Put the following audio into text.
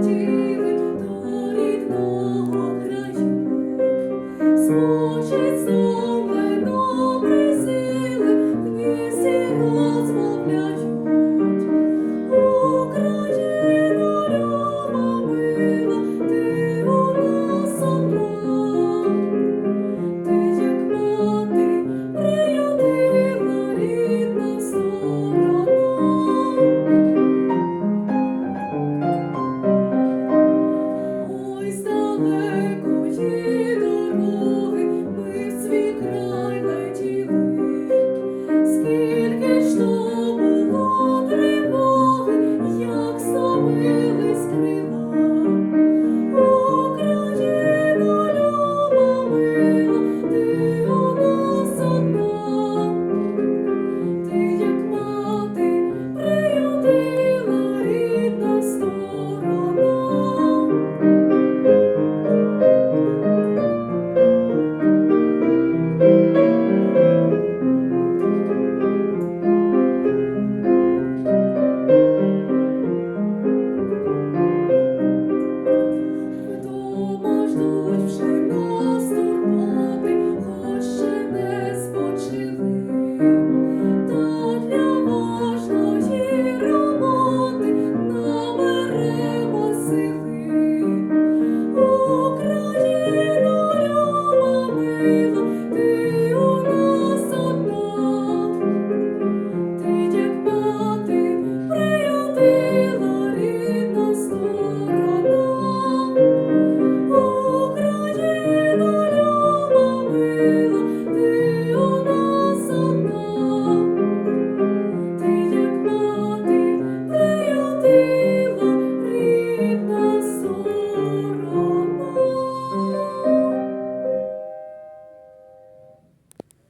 летіли до рідного краю, смочить сон. Із далекої дороги ми в свій край.